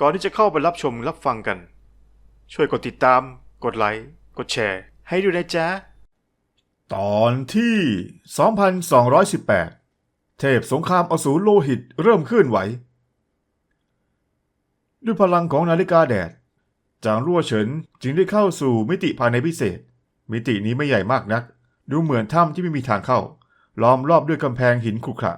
ก่อนที่จะเข้าไปรับชมรับฟังกัน ช่วยกดติดตาม กดไลค์ กดแชร์ ให้ด้วยนะจ๊ะ ตอนที่ 2218 เทพสงครามอสูรโลหิตเริ่มเคลื่อนไหว ด้วยพลังของนาฬิกาแดด จางรั่วเฉินจึงได้เข้าสู่มิติภายในพิเศษ มิตินี้ไม่ใหญ่มากนัก ดูเหมือนถ้ำที่ไม่มีทางเข้า ล้อมรอบด้วยกำแพงหินขรุขระ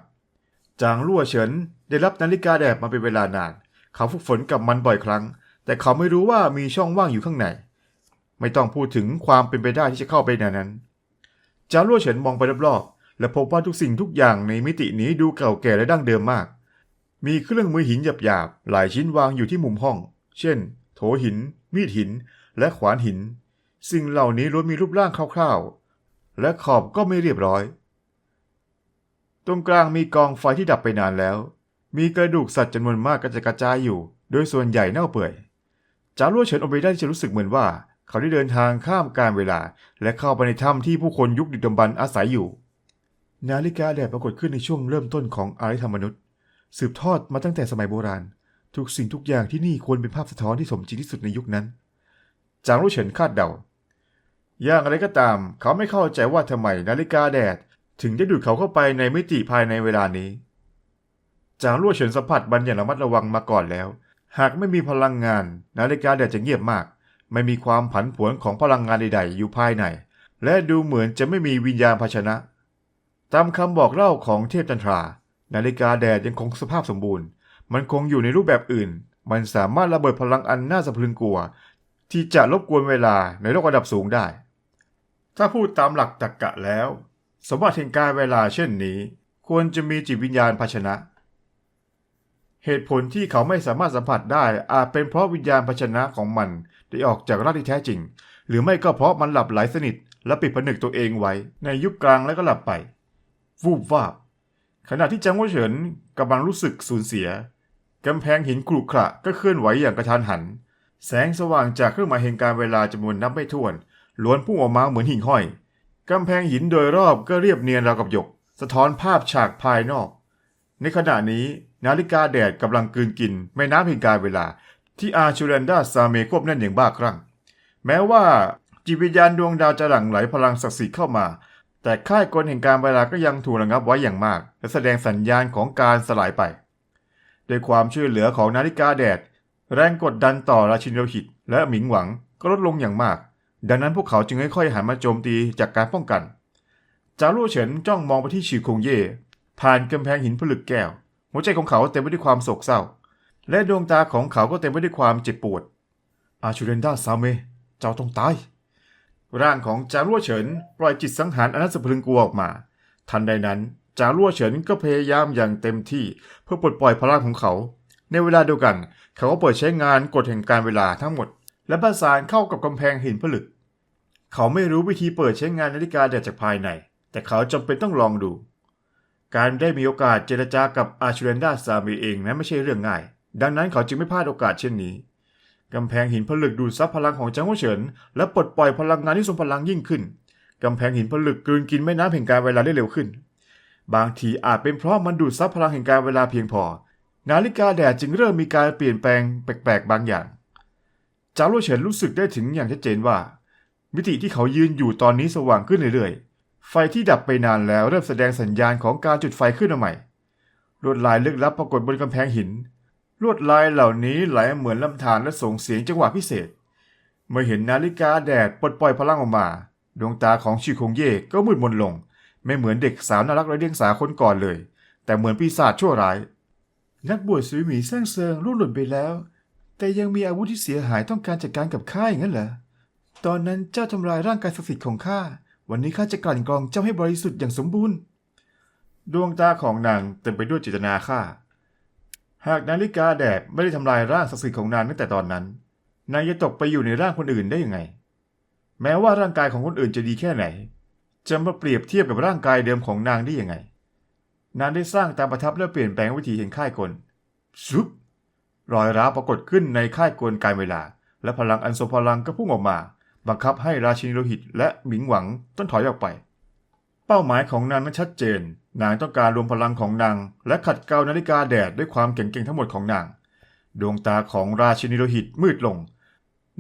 จางรั่วเฉินได้รับนาฬิกาแดดมาเป็นเวลานาน เขาฝึกฝนกับมันบ่อยครั้ง แต่เขาไม่รู้ว่ามีช่องว่างอยู่ข้างใน ไม่ต้องพูดถึงความเป็นไปได้ที่จะเข้าไปในนั้นจารั่วเฉินมองไปรอบๆและพบว่าทุกสิ่งทุกอย่างในมิตินี้ดูเก่าแก่และดั้งเดิมมาก มีเครื่องมือหินหยาบๆหลายชิ้นวางอยู่ที่มุมห้อง เช่น โถหิน มีดหิน และขวานหิน สิ่งเหล่านี้ล้วนมีรูปร่างคร่าวๆ และขอบก็ไม่เรียบร้อย ตรงกลางมีกองไฟที่ดับไปนานแล้ว มีกระดูกสัตว์จำนวนมากกระจกระจายอยู่ โดยส่วนใหญ่เน่าเปื่อยจารั่วเฉินอเบได้ที่จะรู้สึกเหมือนว่า เขาได้เดินทางข้ามการเวลา และเข้าไปในถ้ำที่ผู้คนยุคดึกดำบรรอาศัยอยู่ นาฬิกาแดดปรากฏขึ้นในช่วงเริ่มต้นของอารยธรรมมนุษย์ สืบทอดมาตั้งแต่สมัยโบราณ ทุกสิ่งทุกอย่างที่นี่ควรเป็นภาพสะท้อนที่สมจริงที่สุดในยุคนั้น จางรู้เฉินคาดเดา อย่างไรก็ตาม เขาไม่เข้าใจว่าทำไมนาฬิกาแดดถึงได้ดูดเขาเข้าไปในมิติภายในเวลานี้ จางรั่วเฉินสัมผัสบันอย่างระมัดระวังมาก่อนแล้ว หากไม่มีพลังงาน นาฬิกาแดดจะเงียบมาก ไม่มีความผันผวนของพลังงานใดๆ อยู่ภายใน และดูเหมือนจะไม่มีวิญญาณภาชนะ ตามคำบอกเล่าของเทพจันทรา นาฬิกาแดดยังคงสภาพสมบูรณ์ มันคงอยู่ในรูปแบบอื่น มันสามารถระเบิดพลังอันน่าสะพรึงกลัว ที่จะรบกวนเวลาในโลกระดับสูงได้ ถ้าพูดตามหลักตรรกะแล้ว สมบัติแห่งการเวลาเช่นนี้ ควรจะมีจิตวิญญาณภาชนะ เหตุผลที่เขาไม่สามารถสัมผัสได้อาจเป็นเพราะวิญญาณภาชนะของมันได้ออกจากร่างที่แท้จริง หรือไม่ก็เพราะมันหลับไหลสนิท และปิดผนึกตัวเองไว้ ในยุคกลางแล้วก็หลับไป วูบวาบ ขณะที่จางวัวเฉินกำลังรู้สึกสูญเสียกำแพงหินกรุขระก็เคลื่อนไหวอย่างกระทันหัน แสงสว่างจากเครื่องหมายแห่งการเวลาจำนวนนับไม่ถ้วนล้วนพุ่งออกมาเหมือนหิ่งห้อยกำแพงหินโดยรอบก็เรียบเนียนราวกับหยก สะท้อนภาพฉากภายนอก ในขณะนี้ นาฬิกาแดดกำลังกืนกินแม่น้ำแห่งการเวลา ที่อาชูเรนดาซาเมควบแน่นอย่างบ้าคลั่ง แม้ว่าจิตวิญญาณดวงดาวจะหลั่งไหลพลังศักดิ์สิทธิ์เข้ามา แต่ค่ายกลแห่งการเวลาก็ยังถูกระงับไว้อย่างมาก และแสดงสัญญาณของการสลายไปด้วยความช่วยเหลือของนาฬิกาแดด แรงกดดันต่อราชินีโลหิต และหมิงหวังก็ลดลงอย่างมาก ดังนั้นพวกเขาจึงค่อยๆหันมาโจมตีจากการป้องกัน จารู่เฉินจ้องมองไปที่ชิวคงเย่ผ่านกำแพงหินผลึกแก้ว หัวใจของเขาเต็มไปด้วยความโศกเศร้า และดวงตาของเขาก็เต็มไปด้วยความเจ็บปวด อาชูเรนดาซาเม เจ้าต้องตาย ร่างของจารั่วเฉินปล่อยจิตสังหารอนัสพรึงกลัวออกมา ทันใดนั้นจารั่วเฉินก็พยายามอย่างเต็มที่เพื่อปลดปล่อยพลังของเขา ในเวลาเดียวกัน เขาก็เปิดใช้งานกฎแห่งการเวลาทั้งหมด และประสานเข้ากับกำแพงหินผลึก เขาไม่รู้วิธีเปิดใช้งานนาฬิกาแดดจากภายใน แต่เขาจำเป็นต้องลองดู การได้มีโอกาสเจรจากับอาชูเรนดาซามีเองนั้นไม่ใช่เรื่องง่าย ดังนั้นเขาจึงไม่พลาดโอกาสเช่นนี้ กำแพงหินผลึกดูดซับพลังของจางหัวเฉิน และปลดปล่อยพลังงานที่ทรงพลังยิ่งขึ้น กำแพงหินผลึกกลืนกินแม่น้ำแห่งการเวลาได้เร็วขึ้น บางทีอาจเป็นเพราะมันดูดซับพลังแห่งการเวลาเพียงพอ นาฬิกาแดดจึงเริ่มมีการเปลี่ยนแปลงแปลกๆ บางอย่าง จางหัวเฉินรู้สึกได้ถึงอย่างชัดเจนว่า มิติที่เขายืนอยู่ตอนนี้สว่างขึ้นเรื่อยๆ ไฟที่ดับไปนานแล้วเริ่มแสดงสัญญาณของการจุดไฟขึ้นมาใหม่ ลวดลายลึกลับปรากฏบนกำแพงหิน ลวดลายเหล่านี้ไหลเหมือนลำธารและส่งเสียงจังหวะพิเศษ เมื่อเห็นนาฬิกาแดดปลดปล่อยพลังออกมา ดวงตาของชิคงเย่ก็มืดมนลง ไม่เหมือนเด็กสาวน่ารักไร้เดียงสาคนก่อนเลย แต่เหมือนปีศาจชั่วร้าย นักบวชสุยหมีแซงเซิงรุ่หล่นไปแล้ว แต่ยังมีอาวุธที่เสียหายต้องการจัดการกับข้าอย่างนั้นเหรอตอนนั้นเจ้าทำลายร่างกายศักดิ์สิทธิ์ของข้า วันนี้ข้าจะกลั่นกรองเจ้าให้บริสุทธิ์อย่างสมบูรณ์ ดวงตาของนางเต็มไปด้วยเจตนาฆ่า หากนาฬิกาแดดไม่ได้ทำลายร่างศักดิ์สิทธิ์ของนางตั้งแต่ตอนนั้น นางจะตกไปอยู่ในร่างคนอื่นได้ยังไง แม้ว่าร่างกายของคนอื่นจะดีแค่ไหน จะมาเปรียบเทียบกับร่างกายเดิมของนางได้ยังไง นางได้สร้างตามประทับและเปลี่ยนแปลงวิธีแห่งค่ายกลซุบรอยร้าวปรากฏขึ้นในค่ายกลการเวลา และพลังอันทรงพลังก็พุ่งออกมา บังคับให้ราชินีโลหิตและหมิงหวังต้องถอยออกไป เป้าหมายของนางนั้นชัดเจน นางต้องการรวมพลังของนาง และขัดเกลานาฬิกาแดดด้วยความเก่งๆทั้งหมดของนาง ดวงตาของราชินีโลหิตมืดลง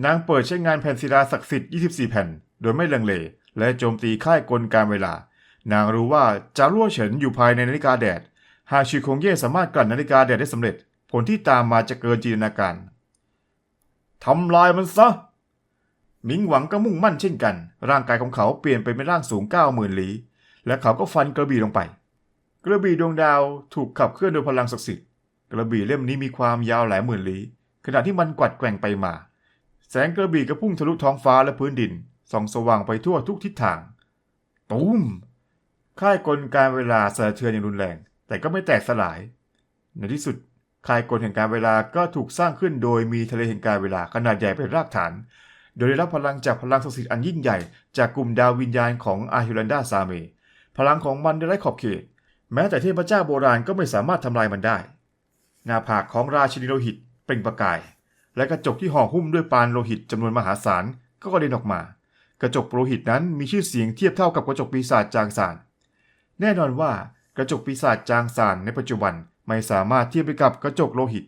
นางเปิดใช้งานแผ่นศิลาศักดิ์สิทธิ์ 24 แผ่น โดยไม่ลังเล และโจมตีค่ายกลการเวลา นางรู้ว่าจารั่วเฉินอยู่ภายในนาฬิกาแดด หากชีคงเย่สามารถกลั่นนาฬิกาแดดได้สำเร็จ ผลที่ตามมาจะเกินจินตนาการทำลายมันซะ หมิงหวังก็มุ่งมั่นเช่นกัน ร่างกายของเขาเปลี่ยนไปเป็นร่างสูง90,000ลี้และเขาก็ฟันกระบี่ลงไป กระบี่ดวงดาวถูกขับเคลื่อนโดยพลังศักดิ์สิทธิ์กระบี่เล่มนี้มีความยาวหลายหมื่นลี้ขณะที่มันกวัดแกว่งไปมา แสงกระบี่ก็พุ่งทะลุท้องฟ้าและพื้นดินส่องสว่างไปทั่วทุกทิศทาง ตูมค่ายกลการเวลาสะเทือนอย่างรุนแรง แต่ก็ไม่แตกสลาย ในที่สุดค่ายกลแห่งการเวลาก็ถูกสร้างขึ้นโดยมีทะเลแห่งการเวลาขนาดใหญ่เป็นรากฐาน โดยได้รับพลังจากพลังศักดิ์สิทธิ์อันยิ่งใหญ่ จากกลุ่มดาววิญญาณของอาฮิรันดาซาเม พลังของมันได้ไร้ขอบเขต แม้แต่เทพเจ้าโบราณก็ไม่สามารถทำลายมันได้ หน้าผากของราชินีโลหิตเปล่งประกาย และกระจกที่ห่อหุ้มด้วยปานโลหิตจำนวนมหาศาลก็กระเด็นออกมา กระจกโลหิตนั้นมีชื่อเสียงเทียบเท่ากับกระจกปีศาจจางสาน แน่นอนว่ากระจกปีศาจจางสานในปัจจุบันไม่สามารถเทียบไปกับกระจกโลหิต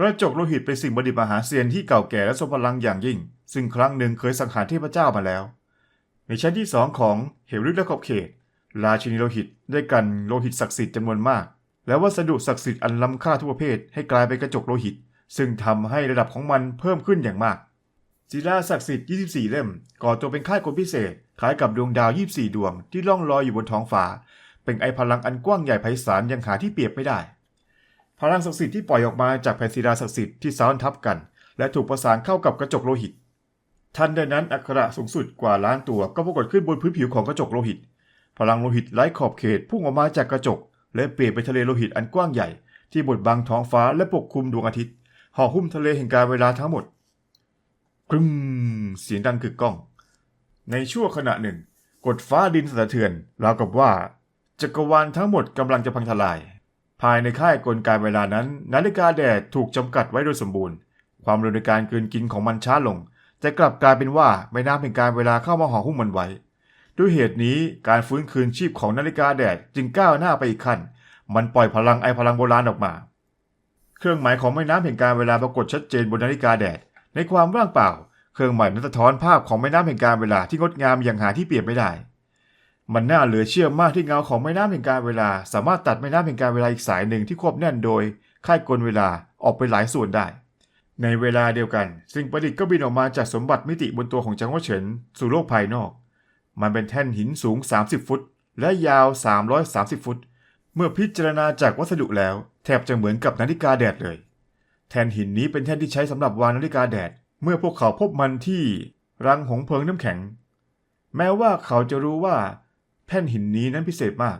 กระจกโลหิตเป็นสิ่งประดิษฐ์มหาเซียนที่เก่าแก่และทรงพลังอย่างยิ่ง ซึ่งครั้งหนึ่งเคยสังหารเทพเจ้ามาแล้ว ในชั้นที่สองของเหวลึกและขอบเขต ราชินีโลหิตได้กันโลหิตศักดิ์สิทธิ์จำนวนมาก และวัสดุศักดิ์สิทธิ์อันล้ำค่าทุกประเภทให้กลายเป็นกระจกโลหิต ซึ่งทำให้ระดับของมันเพิ่มขึ้นอย่างมากศิลาศักดิ์สิทธิ์ 24 เล่ม ก่อตัวเป็นค่ายกลพิเศษ คล้ายกับดวงดาว 24 ดวงที่ล่องลอยอยู่บนท้องฟ้า เป็นไอพลังอันกว้างใหญ่ไพศาลยังหาที่เปรียบไม่ได้ พลังศักดิ์สิทธิ์ที่ปล่อยออกมาจากแผ่นศิลาศักดิ์สิทธิ์ที่ซ้อนทับกัน และถูกประสานเข้ากับกระจกโลหิต ทันใดนั้นอักระสูงสุดกว่าล้านตัวก็ปรากฏขึ้นบนพื้นผิวของกระจกโลหิต พลังโลหิตไร้ขอบเขตพุ่งออกมาจากกระจก และเปลี่ยนเป็นทะเลโลหิตอันกว้างใหญ่ ที่บดบังท้องฟ้าและปกคลุมดวงอาทิตย์ห่อหุ้มทะเลแห่งการเวลาทั้งหมดกรึมเสียงดังกึกก้อง ในชั่วขณะหนึ่ง กดฟ้าดินสะเทือนราวกับว่า จักรวาลทั้งหมดกำลังจะพังทลาย ภายในค่ายกลไกเวลานั้น นาฬิกาแดดถูกจำกัดไว้โดยสมบูรณ์ ความเร็วในการกลืนกินของมันช้าลง แต่กลับกลายเป็นว่าแม่น้ำแห่งการเวลาเข้ามาห่อหุ้มมันไว้ ด้วยเหตุนี้การฟื้นคืนชีพของนาฬิกาแดดจึงก้าวหน้าไปอีกขั้น มันปล่อยพลังไอพลังโบราณออกมา เครื่องหมายของแม่น้ำแห่งการเวลาปรากฏชัดเจนบนนาฬิกาแดด ในความว่างเปล่า เครื่องหมายนั้นสะท้อนภาพของแม่น้ำแห่งการเวลาที่งดงามอย่างหาที่เปรียบไม่ได้ มันน่าเหลือเชื่อมากที่เงาของแม่น้ำแห่งการเวลา สามารถตัดแม่น้ำแห่งการเวลาอีกสายหนึ่งที่ควบแน่นโดยค่ายกลเวลาออกไปหลายส่วนได้ ในเวลาเดียวกัน สิ่งประดิษฐ์ก็บินออกมาจากสมบัติมิติบนตัวของจังหวะเฉินสู่โลกภายนอก มันเป็นแท่นหินสูง 30 ฟุต และยาว 330 ฟุต เมื่อพิจารณาจากวัสดุแล้ว แทบจะเหมือนกับนาฬิกาแดดเลย แท่นหินนี้เป็นแท่นที่ใช้สำหรับวางนาฬิกาแดด เมื่อพวกเขาพบมันที่รังหงเพลิงน้ำแข็ง แม้ว่าเขาจะรู้ว่า แท่นหินนี้นั้นพิเศษมาก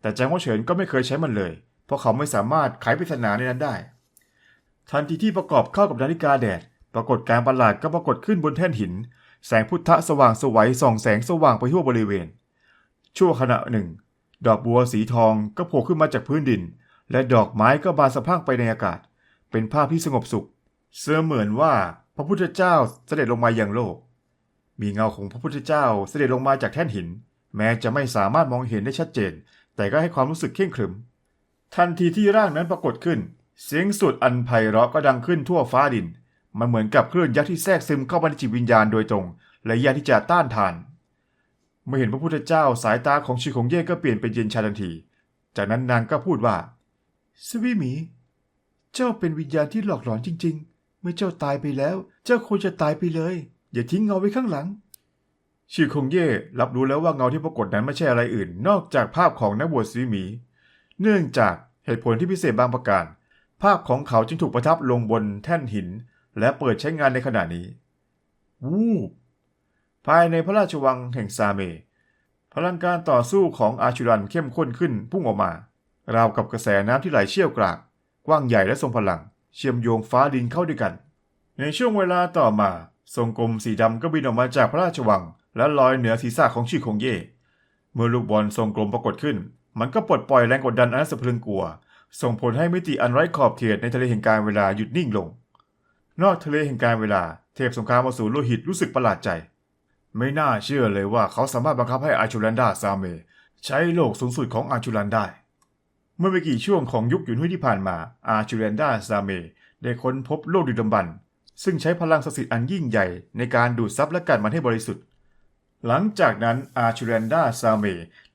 แต่แจงว่าเฉินก็ไม่เคยใช้มันเลย เพราะเขาไม่สามารถไขปริศนาในนั้นได้ ทันทีที่ประกอบเข้ากับนาฬิกาแดด ปรากฏการประหลาดก็ปรากฏขึ้นบนแท่นหิน แสงพุทธะสว่างสวัยส่องแสงสว่างไปทั่วบริเวณ ชั่วขณะหนึ่ง ดอกบัวสีทองก็โผล่ขึ้นมาจากพื้นดิน และดอกไม้ก็บานสะพรั่งไปในอากาศ เป็นภาพที่สงบสุข เสมือนว่าพระพุทธเจ้าเสด็จลงมาอยังโลก มีเงาของพระพุทธเจ้าเสด็จลงมาจากแท่นหิน แม้จะไม่สามารถมองเห็นได้ชัดเจน แต่ก็ให้ความรู้สึกเข่งขรึม ทันทีที่ร่างนั้นปรากฏขึ้น เสียงสุดอันไพเราะก็ดังขึ้นทั่วฟ้าดิน มันเหมือนกับคลื่นยักษ์ที่แทรกซึมเข้ามาในจิตวิญญาณโดยตรง และยากที่จะต้านทาน เมื่อเห็นพระพุทธเจ้าสายตาของชีคงเย่ก็เปลี่ยนเป็นเย็นชาทันที จากนั้นนางก็พูดว่าสวิหมี เจ้าเป็นวิญญาณที่หลอกหลอนจริง ๆ เมื่อเจ้าตายไปแล้ว เจ้าควรจะตายไปเลย อย่าทิ้งเงาไว้ข้างหลัง ชีคงเย่รับรู้แล้วว่าเงาที่ปรากฏนั้นไม่ใช่อะไรอื่น นอกจากภาพของนักบวชสวิหมี เนื่องจากเหตุผลที่พิเศษบางประการ ภาพของเขาจึงถูกประทับลงบนแท่นหิน และเปิดใช้งานในขณะนี้ วูบภายในพระราชวังแห่งซาเม พลังการต่อสู้ของอาชุรันเข้มข้นขึ้นพุ่งออกมา ราวกับกระแสน้ำที่ไหลเชี่ยวกราก กว้างใหญ่และทรงพลัง เชื่อมโยงฟ้าดินเข้าด้วยกัน ในช่วงเวลาต่อมาทรงกลมสีดำก็บินออกมาจากพระราชวัง และลอยเหนือศีรษะของชีคงเย่ เมื่อลูกบอลทรงกลมปรากฏขึ้น มันก็ปลดปล่อยแรงกดดันอันสะพรึงกลัว ส่งผลให้มิติอันไร้ขอบเขตในทะเลแห่งการเวลาหยุดนิ่งลง นอกทะเลแห่งการเวลา เทพสงครามอสูรโลหิตรู้สึกประหลาดใจ ไม่น่าเชื่อเลยว่าเขาสามารถบังคับให้อาชูรันดาซาเม ใช้โลกสูงสุดของอาชูรันได้ เมื่อไม่กี่ช่วงของยุคหยุนหุยที่ผ่านมา อาชูรันดาซาเมได้ค้นพบโลกดึกดำบรรพ์ซึ่งใช้พลังศักดิ์สิทธิ์อันยิ่งใหญ่ในการดูดซับและกันมันให้บริสุทธิ์ หลังจากนั้นอาชูเรนดาซาเม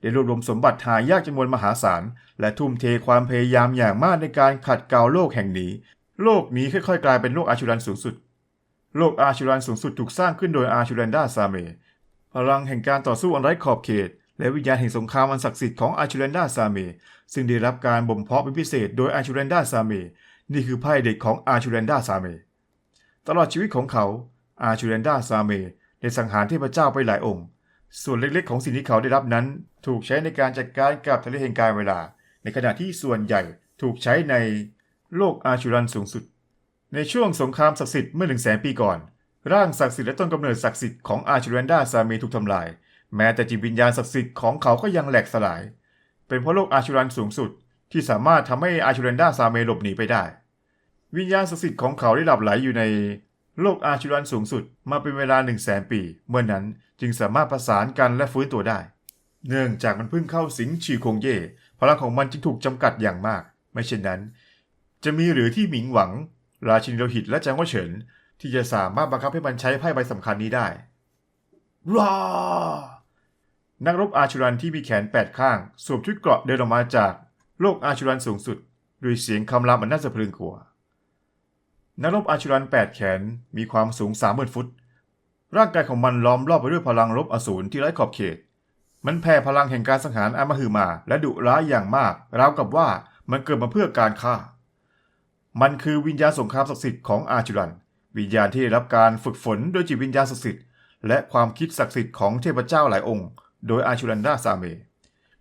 ได้รวบรวมสมบัติหายากจำนวนมหาศาล และทุ่มเทความพยายามอย่างมากในการขัดเกลาโลกแห่งนี้ โลกนี้ค่อยๆ กลายเป็นโลกอาชูรันสูงสุด โลกอาชูรันสูงสุดถูกสร้างขึ้นโดยอาชูเรนดาซาเมพลังแห่งการต่อสู้อันไร้ขอบเขต และวิญญาณแห่งสงครามอันศักดิ์สิทธิ์ของอาชูเรนดาซาเมซึ่งได้รับการบ่มเพาะเป็นพิเศษโดยอาชูเรนดาซาเมนี่คือไพ่เด็กของอาชูเรนดาซาเมตลอดชีวิตของเขาอาชูเรนดาซาเม ได้สังหารเทพเจ้าไปหลายองค์ ส่วนเล็กๆของสิ่งที่เขาได้รับนั้น ถูกใช้ในการจัดการกับทะเลแห่งการเวลา ในขณะที่ส่วนใหญ่ถูกใช้ในโลกอาชูรันสูงสุด ในช่วงสงครามศักดิ์สิทธิ์เมื่อหนึ่งแสนปีก่อน ร่างศักดิ์สิทธิ์และต้นกำเนิดศักดิ์สิทธิ์ของอาชูรันดาซามีถูกทำลาย แม้แต่จิตวิญญาณศักดิ์สิทธิ์ของเขาก็ยังแหลกสลาย เป็นเพราะโลกอาชูรันสูงสุด ที่สามารถทำให้อาชูรันดาซาเมหลบหนีไปได้ วิญญาณศักดิ์สิทธิ์ของเขาได้หลับไหลอยู่ใน โลกอาชูรันสูงสุดมาเป็นเวลา 1 0 0 0 0แสนปี เมื่อนนั้นจึงสามารถประสานกันและฟื้นตัวได้ เนื่องจากมันเพิ่งเข้าสิงชีคงเย่พลังของมันจึงถูกจำกัดอย่างมาก ไม่เช่นนั้น จะมีหรือที่หมิงหวัง ราชินีโลหิตและจางว่าเฉิน ที่จะสามารถบังคับให้มันใช้ไพ่ใบสำคัญนี้ได้ว้านักรบอาชูรันที่มีแขนแปดข้างสวมชุดเกราะเดินออกมาจาก โลกอาชูรันสูงสุดด้วยเสียงคำรามอันน่าสะพรึงกลัว นักรบอาชุรันแปดแขนมีความสูงสามหมื่นฟุต ร่างกายของมันล้อมรอบไปด้วยพลังรบอสูรที่ไร้ขอบเขต มันแผ่พลังแห่งการสังหารอามหือมาและดุร้ายอย่างมาก ราวกับว่ามันเกิดมาเพื่อการฆ่า มันคือวิญญาณสงครามศักดิ์สิทธิ์ของอาชุรัน วิญญาณที่ได้รับการฝึกฝนโดยจิตวิญญาณศักดิ์สิทธิ์และความคิดศักดิ์สิทธิ์ของเทพเจ้าหลายองค์ โดยอาชุรันดาซาเม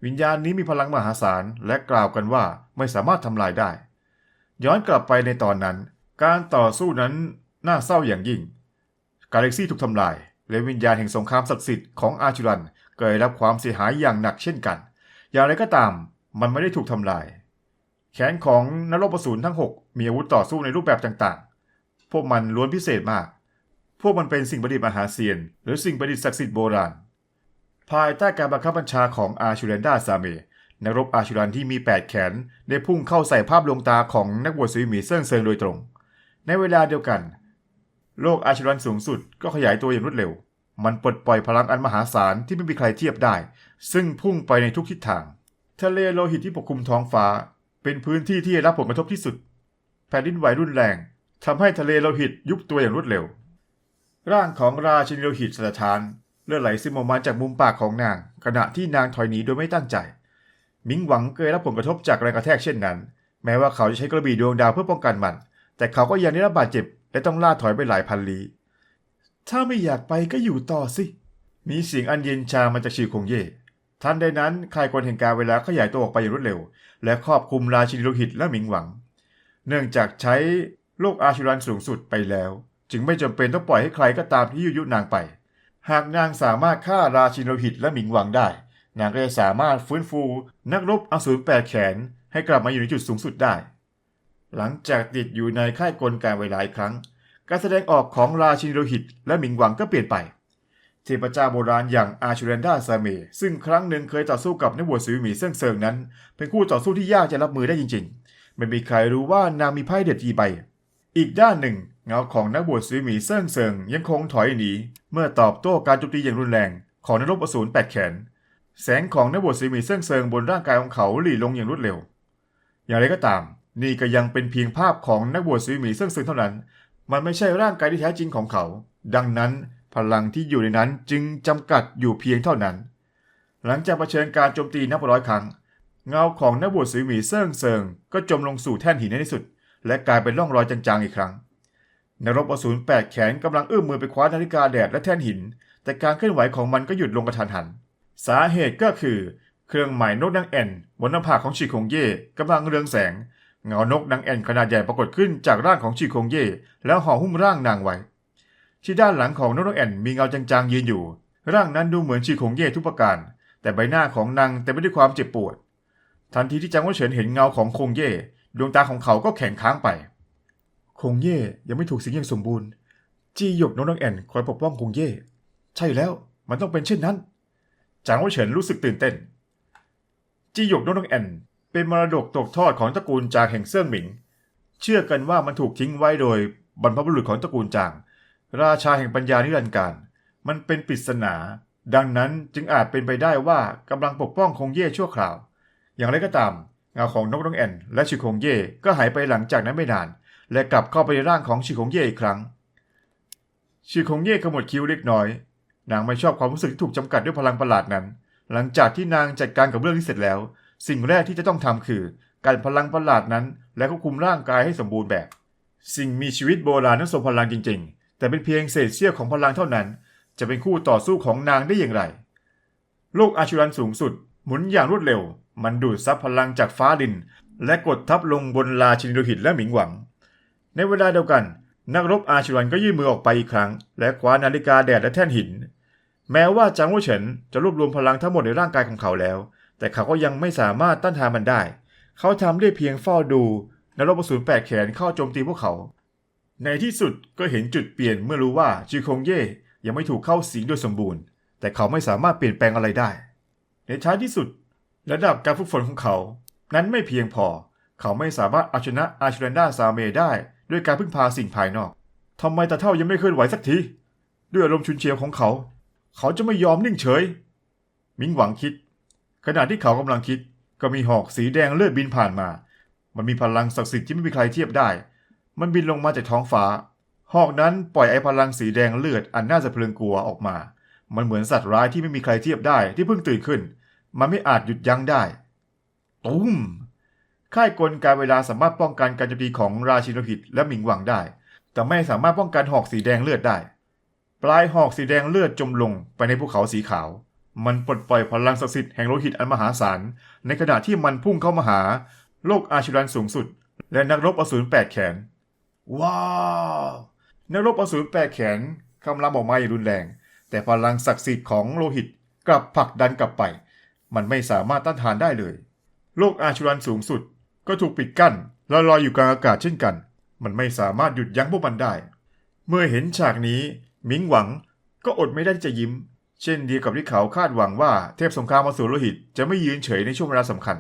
วิญญาณนี้มีพลังมหาศาลและกล่าวกันว่าไม่สามารถทำลายได้ ย้อนกลับไปในตอนนั้น การต่อสู้นั้นน่าเศร้าอย่างยิ่ง กาแล็กซี่ถูกทำลาย และวิญญาณแห่งสงครามศักดิ์สิทธิ์ของอาชุรันก็ได้รับความเสียหายอย่างหนักเช่นกัน อย่างไรก็ตามมันไม่ได้ถูกทำลาย แขนของนรกประสูรทั้ง 6 มีอาวุธต่อสู้ในรูปแบบต่างๆ พวกมันล้วนพิเศษมาก พวกมันเป็นสิ่งประดิษฐ์มหาเซียน หรือสิ่งประดิษฐ์ศักดิ์สิทธิ์โบราณ ภายใต้การบังคับบัญชาของอาชูเรนดาซาเมนักรบอาชูรันที่มี 8 แขน ได้พุ่งเข้าใส่ภาพลวงตาของนักบวชซุยหมีเซิ่งเซิงโดยตรง ในเวลาเดียวกัน โลกอาชรันสูงสุดก็ขยายตัวอย่างรวดเร็ว มันปลดปล่อยพลังอันมหาศาลที่ไม่มีใครเทียบได้ ซึ่งพุ่งไปในทุกทิศทาง ทะเลโลหิตที่ปกคลุมท้องฟ้า เป็นพื้นที่ที่ได้รับผลกระทบที่สุด แผ่นดินไหวรุนแรงทำให้ทะเลโลหิตยุบตัวอย่างรวดเร็ว ร่างของราชินีโลหิตสถานเลือดไหลซึมออกมาจากมุมปากของนาง ขณะที่นางถอยหนีโดยไม่ตั้งใจมิงหวังเคยรับผลกระทบจากแรงกระแทกเช่นนั้น แม้ว่าเขาจะใช้กระบี่ดวงดาวเพื่อป้องกันมัน แต่เขาก็ยังได้รับบาดเจ็บ และต้องล่าถอยไปหลายพันลี้ ถ้าไม่อยากไปก็อยู่ต่อสิ มีเสียงอันเย็นชามาจากชีคงเย่ทันใดนั้นคายกลแห่งการเวลาขยายตัวออกไปอย่างรวดเร็ว และครอบคลุมราชินีโลหิตและหมิงหวัง เนื่องจากใช้โลกอาชุรันสูงสุดไปแล้ว จึงไม่จำเป็นต้องปล่อยให้ใครก็ตามที่ยุยุนางไป หากนางสามารถฆ่าราชินีโลหิตและหมิงหวังได้ นางก็จะสามารถฟื้นฟู นักรบอสูรแปดแขนให้กลับมาอยู่ในจุดสูงสุดได้ หลังจากติดอยู่ในค่ายกลการเวลาอีกครั้ง การแสดงออกของราชินีโลหิต และหมิงหวังก็เปลี่ยนไป เทพเจ้าโบราณอย่างอาชูเรนดาซาเม ซึ่งครั้งหนึ่งเคยต่อสู้กับนักบวชซิวหมีเซิงเซิงนั้น เป็นคู่ต่อสู้ที่ยากจะรับมือได้จริงๆ ไม่มีใครรู้ว่านางมีไพ่เด็ดกี่ใบ อีกด้านหนึ่งเงาของนักบวชซิวหมีเซิงเซิงยังคงถอยหนี เมื่อตอบโต้การโจมตีอย่างรุนแรง ของนักรบอสูรแปดแขน แสงของนักบวชซิวหมีเซิงเซิงบนร่างกายของเขาหลีลงอย่างรวดเร็ว อย่างไรก็ตาม นี่ก็ยังเป็นเพียงภาพของนักบวชซิวหมีเซิ่งเซิงเท่านั้น มันไม่ใช่ร่างกายที่แท้จริงของเขา ดังนั้นพลังที่อยู่ในนั้นจึงจำกัดอยู่เพียงเท่านั้น หลังจากเผชิญการโจมตีนับร้อยครั้ง เงาของนักบวชสีหมีเซิ่งเซิงก็จมลงสู่แท่นหินในที่สุด และกลายเป็นร่องรอยจางๆอีกครั้งนรบอสูรแปดแขนกำลังเอื้อมมือไปคว้านาฬิกาแดดและแท่นหิน แต่การเคลื่อนไหวของมันก็หยุดลงกระทันหัน สาเหตุก็คือ เครื่องหมายนกนางแอ่นบนหน้าผากของชีคงเย่กำลังเรืองแสง เงานกนางแอ่นขนาดใหญ่ปรากฏขึ้นจากร่างของชีคงเย่แล้วห่อหุ้มร่างนางไว้ ที่ด้านหลังของนกนางแอ่นมีเงาจางๆยืนอยู่ ร่างนั้นดูเหมือนชีคงเย่ทุกประการ แต่ใบหน้าของนางเต็มไปด้วยความเจ็บปวด ทันทีที่จางว่าเฉินเห็นเงาของคงเย่ดวงตาของเขาก็แข็งค้างไป คงเย่ยังไม่ถูกสิงอย่างสมบูรณ์ จีหยกนกนางแอ่นคอยปกป้องคงเย่ใช่แล้วมันต้องเป็นเช่นนั้นจางว่าเฉินรู้สึกตื่นเต้นจีหยกนกนางแอ่น เป็นมรดกตกทอดของตระกูลจางแห่งเซิ่งหมิง เชื่อกันว่ามันถูกทิ้งไว้โดยบรรพบุรุษของตระกูลจาง ราชาแห่งปัญญานิรันดร์การ มันเป็นปริศนา ดังนั้นจึงอาจเป็นไปได้ว่ากำลังปกป้องคงเย่ชั่วคราว อย่างไรก็ตามเงาของนกน้องแอนและชิคงเย่ก็หายไปหลังจากนั้นไม่นาน และกลับเข้าไปในร่างของชิคงเย่อีกครั้งชิคงเย่ขมวดคิ้วเล็กน้อย นางไม่ชอบความรู้สึกที่ถูกจำกัดด้วยพลังประหลาดนั้น หลังจากที่นางจัดการกับเรื่องที่เสร็จแล้ว สิ่งแรกที่จะต้องทำคือการพลังประหลาดนั้น และควบคุมร่างกายให้สมบูรณ์แบบ สิ่งมีชีวิตโบราณนั้นทรงพลังจริง ๆ แต่เป็นเพียงเศษเสี้ยวของพลังเท่านั้น จะเป็นคู่ต่อสู้ของนางได้อย่างไร โลกอาชุรันสูงสุด หมุนอย่างรวดเร็ว มันดูดซับพลังจากฟ้าดิน และกดทับลงบนราชินโลหิตและหมิงหวัง ในเวลาเดียวกัน นักรบอาชุรันก็ยื่นมือออกไปอีกครั้ง และคว้านาฬิกาแดดและแท่นหิน แม้ว่าจางวู่เฉินจะรวบรวมพลังทั้งหมดในร่างกายของเขาแล้ว แต่เขาก็ยังไม่สามารถต้านทานมันได้ เขาทำได้เพียงเฝ้าดูนักรบอสูรแปดแขนเข้าโจมตีพวกเขา ในที่สุดก็เห็นจุดเปลี่ยนเมื่อรู้ว่าจิคงเย่ยังไม่ถูกเข้าสิงโดยสมบูรณ์ แต่เขาไม่สามารถเปลี่ยนแปลงอะไรได้ ในท้ายที่สุด ระดับการฝึกฝนของเขา นั้นไม่เพียงพอ เขาไม่สามารถเอาชนะอาชรันดาซาเมได้ ด้วยการพึ่งพาสิ่งภายนอกทำไมตาเท่ายังไม่เคลื่อนไหวสักทีด้วยอารมณ์ชุนเฉียวของเขา เขาจะไม่ยอมนิ่งเฉย มิงหวังคิด ขณะที่เขากำลังคิด ก็มีหอกสีแดงเลือดบินผ่านมา มันมีพลังศักดิ์สิทธิ์ที่ไม่มีใครเทียบได้ มันบินลงมาจากท้องฟ้า หอกนั้นปล่อยไอ้พลังสีแดงเลือดอันน่าสะพรึงกลัวออกมา มันเหมือนสัตว์ร้ายที่ไม่มีใครเทียบได้ที่เพิ่งตื่นขึ้น มันไม่อาจหยุดยั้งได้ ตุ้ม ค่ายกลการเวลาสามารถป้องกันการโจมตีของราชินโลหิตและหมิงหวังได้ แต่ไม่สามารถป้องกันหอกสีแดงเลือดได้ ปลายหอกสีแดงเลือดจมลงไปในภูเขาสีขาว มันปลดปล่อยพลังศักดิ์สิทธิ์แห่งโลหิตอันมหาศาล ในขณะที่มันพุ่งเข้ามาหา โลกอาชิรันสูงสุด และนักรบอสูรแปดแขน ว้าว นักรบอสูรแปดแขนคำรามออกมาอย่างรุนแรง แต่พลังศักดิ์สิทธิ์ของโลหิตกลับผลักดันกลับไป มันไม่สามารถต้านทานได้เลย โลกอาชุรันสูงสุด ก็ถูกปิดกั้นและลอยอยู่กลางอากาศเช่นกัน มันไม่สามารถหยุดยั้งพวกมันได้ เมื่อเห็นฉากนี้มิงหวังก็อดไม่ได้ที่จะยิ้ม เช่นเดียวกับที่เขาคาดหวังว่าเทพสงครามอสูรโลหิตจะไม่ยืนเฉยในช่วงเวลาสำคัญ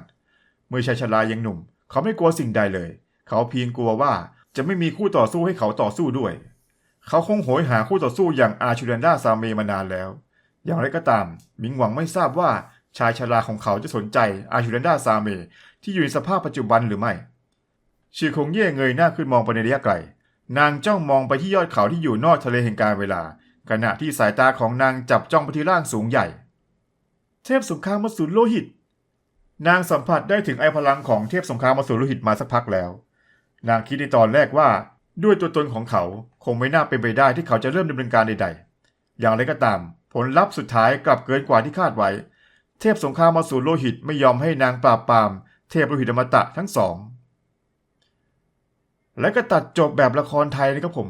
เมื่อชายชรายังหนุ่ม เขาไม่กลัวสิ่งใดเลย เขาเพียงกลัวว่าจะไม่มีคู่ต่อสู้ให้เขาต่อสู้ด้วย เขาคงโหยหาคู่ต่อสู้อย่างอาชูเรนดาซาเมมานานแล้ว อย่างไรก็ตาม มิงหวังไม่ทราบว่าชายชราของเขาจะสนใจอาชูเรนดาซาเมที่อยู่ในสภาพปัจจุบันหรือไม่ชื่อคงเย่เงยหน้าขึ้นมองไปในระยะไกล นางจ้องมองไปที่ยอดเขาที่อยู่นอกทะเลแห่งการเวลา ขณะที่สายตาของนางจับจ้องไปที่ร่างสูงใหญ่ เทพสงครามอสูรโลหิต นางสัมผัสได้ถึงไอพลังของเทพสงครามอสูรโลหิตมาสักพักแล้ว นางคิดในตอนแรกว่าด้วยตัวตนของเขาคงไม่น่าเป็นไปได้ที่เขาจะเริ่มดำเนินการใดๆ อย่างไรก็ตาม ผลลัพธ์สุดท้ายกลับเกินกว่าที่คาดไว้ เทพสงครามอสูรโลหิตไม่ยอมให้นางปราบปราม เทพโลหิตอมตะทั้งสอง และก็ตัดจบแบบละครไทยนะครับผม